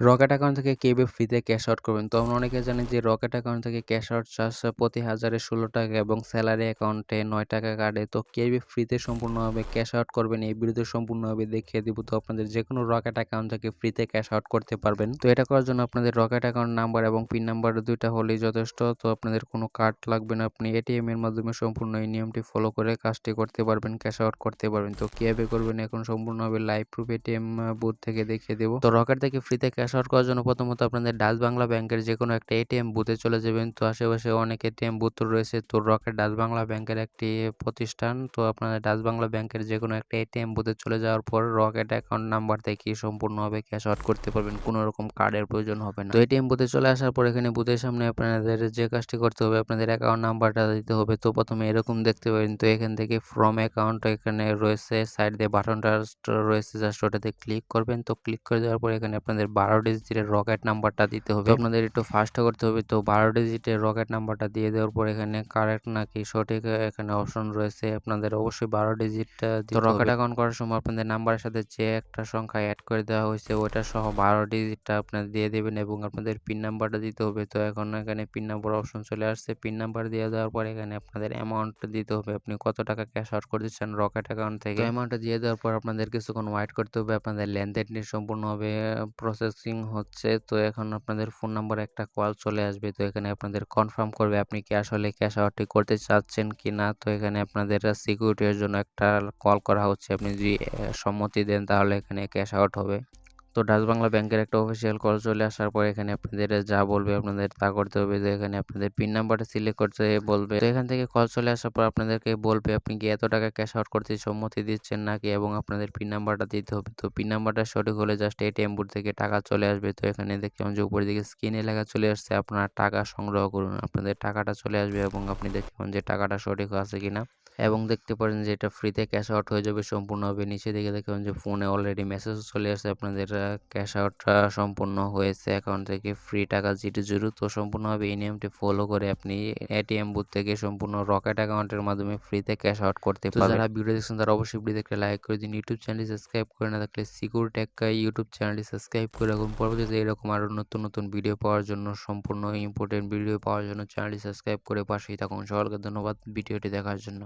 Rocket account থেকে কেবে ফ্রিতে ক্যাশ আউট করবেন? তো আমরা অনেকে জানি যে রকেট অ্যাকাউন্ট থেকে ক্যাশ আউট চার্জ প্রতি হাজারে ষোলো টাকা এবং স্যালারি অ্যাকাউন্টে নয় টাকা কাটে। তো কীভাবে ফ্রিতে সম্পূর্ণভাবে ক্যাশ আউট করবেন এই ভিডিওতে সম্পূর্ণভাবে দেখিয়ে দিব। তো আপনাদের যে কোনো রকেট অ্যাকাউন্ট থেকে ফ্রিতে ক্যাশ আউট করতে পারবেন। তো এটা করার জন্য আপনাদের রকেট অ্যাকাউন্ট নাম্বার এবং পিন নাম্বার দুইটা হলেই যথেষ্ট। তো আপনাদের কোনো কার্ড লাগবে না। আপনি এটিএম এর মাধ্যমে সম্পূর্ণ এই নিয়মটি ফলো করে কাজটি করতে পারবেন, ক্যাশ আউট করতে পারবেন। তো কীভাবে করবেন এখন সম্পূর্ণভাবে লাইভ প্রুফ এটিএম বুথ থেকে দেখিয়ে দেবো তো রকেট থেকে ফ্রিতে ক্যাশ আউট করার জন্য প্রথমত আপনাদের ডাচ বাংলা ব্যাংকের যে কোনো একটা এটিএম বুথে চলে যাবেন। তো আশেপাশে অনেক এটিএম বুথ রয়েছে। তো রকেট ডাচ বাংলা ব্যাংকের একটি প্রতিষ্ঠান। তো আপনাদের ডাচ বাংলা ব্যাংকের যে কোনো একটা এটিএম বুথে চলে যাওয়ার পর রকেট অ্যাকাউন্ট নাম্বার থেকে সম্পূর্ণভাবে ক্যাশ আউট করতে পারবেন। কোনো রকম কার্ডের প্রয়োজন হবে না। তো এটিএম বুথে চলে আসার পর এখানে বুথের সামনে আপনাদের যে কাজটি করতে হবে, আপনাদের অ্যাকাউন্ট নাম্বারটা দিতে হবে। তো প্রথমে এরকম দেখতে পাবেন। তো এখান থেকে ফ্রম অ্যাকাউন্ট এখানে রয়েছে, সাইড দিয়ে বাটনটা রয়েছে, জাস্ট ওটাতে ক্লিক করবেন। তো ক্লিক করে দেওয়ার পর এখানে আপনাদের বারো ডিজিটের রকেট নাম্বারটা দিতে হবে। আপনাদের একটু ফাস্ট করতে হবে। তো বারো ডিজিটের রকেট নাম্বারটা দিয়ে দেওয়ার পর এখানে কারেক্ট নাকি সঠিক এখানে অপশন রয়েছে। আপনাদের অবশ্যই বারো ডিজিটটা তো রকেট অ্যাকাউন্ট করার সময় আপনাদের নাম্বারের সাথে যে একটা সংখ্যা অ্যাড করে দেওয়া হয়েছে ওইটা সহ বারো ডিজিটটা আপনাদের দিয়ে দেবেন এবং আপনাদের পিন নাম্বারটা দিতে হবে। তো এখন এখানে পিন নাম্বার অপশন চলে আসছে। পিন নাম্বার দিয়ে দেওয়ার পর এখানে আপনাদের অ্যামাউন্ট দিতে হবে। আপনি কত টাকা ক্যাশ আউট করতে চান রকেট অ্যাকাউন্ট থেকে? অ্যামাউন্টটা দিয়ে দেওয়ার পর আপনাদের কিছুক্ষণ ওয়েট করতে হবে। আপনাদের লেনদেনটি সম্পূর্ণভাবে প্রসেসিং হচ্ছে, তো এখন আপনাদের ফোন নাম্বার একটা কল চলে আসবে, তো এখানে আপনাদের কনফার্ম করবে আপনি কি আসলে ক্যাশ আউটটি করতে চাচ্ছেন কি না, তো এখানে আপনাদের সিকিউরিটির জন্য একটা কল করা হচ্ছে, আপনি যদি সম্মতি দেন তাহলে এখানে ক্যাশ আউট হবে। তো ডাচ বাংলা ব্যাংকের একটা অফিসিয়াল কল চলে আসার পর এখানে আপনাদের যা বলবে আপনাদের তা করতে হবে। তো এখানে আপনাদের পিন নাম্বারটা সিলেক্ট করতে বলবে। তো এখান থেকে কল চলে আসার পর আপনাদেরকে বলবে, আপনি কি এত টাকা ক্যাশ আউট করতে সম্মতি দিচ্ছেন নাকি? এবং আপনাদের পিন নাম্বারটা দিতে হবে। তো পিন নাম্বারটা সঠিক হলে জাস্ট এটিএম বুথ থেকে টাকা চলে আসবে। তো এখানে দেখলাম যে উপরের দিকে স্ক্রিনে লেখা চলে আসছে, আপনার টাকা সংগ্রহ করুন। আপনাদের টাকাটা চলে আসবে এবং আপনি দেখবেন যে টাকাটা সঠিক আছে কিনা। এবং দেখতে পারেন যে এটা ফ্রিতে ক্যাশ আউট হয়ে যাবে সম্পূর্ণভাবে। নিচে দিকে দেখবেন যে ফোনে অলরেডি মেসেজ চলে আসছে আপনাদের ক্যাশ আউটটা সম্পূর্ণ হয়েছে অ্যাকাউন্ট থেকে। ফ্রি টাকা জিটু জিরো তো সম্পূর্ণভাবে এই নিয়মটি ফলো করে আপনি এটিএম বুথ থেকে সম্পূর্ণ রকেট অ্যাকাউন্টের মাধ্যমে ফ্রিতে ক্যাশ আউট করতে পারবেন। যারা ভিডিও দেখছেন তারা অবশ্যই ভিডিও দেখতে লাইক করে দিন। ইউটিউব চ্যানেলটি সাবস্ক্রাইব করে না থাকলে সিকিউরিটি একটা ইউটিউব চ্যানেলটি সাবস্ক্রাইব করে রাখুন। পরবর্তীতে এরকম আরও নতুন নতুন ভিডিও পাওয়ার জন্য সম্পূর্ণ ইম্পর্টেন্ট ভিডিও পাওয়ার জন্য চ্যানেলটি সাবস্ক্রাইব করে পাশেই থাকুন। সকলকে ধন্যবাদ। ভিডিওটি দেখার জন্য।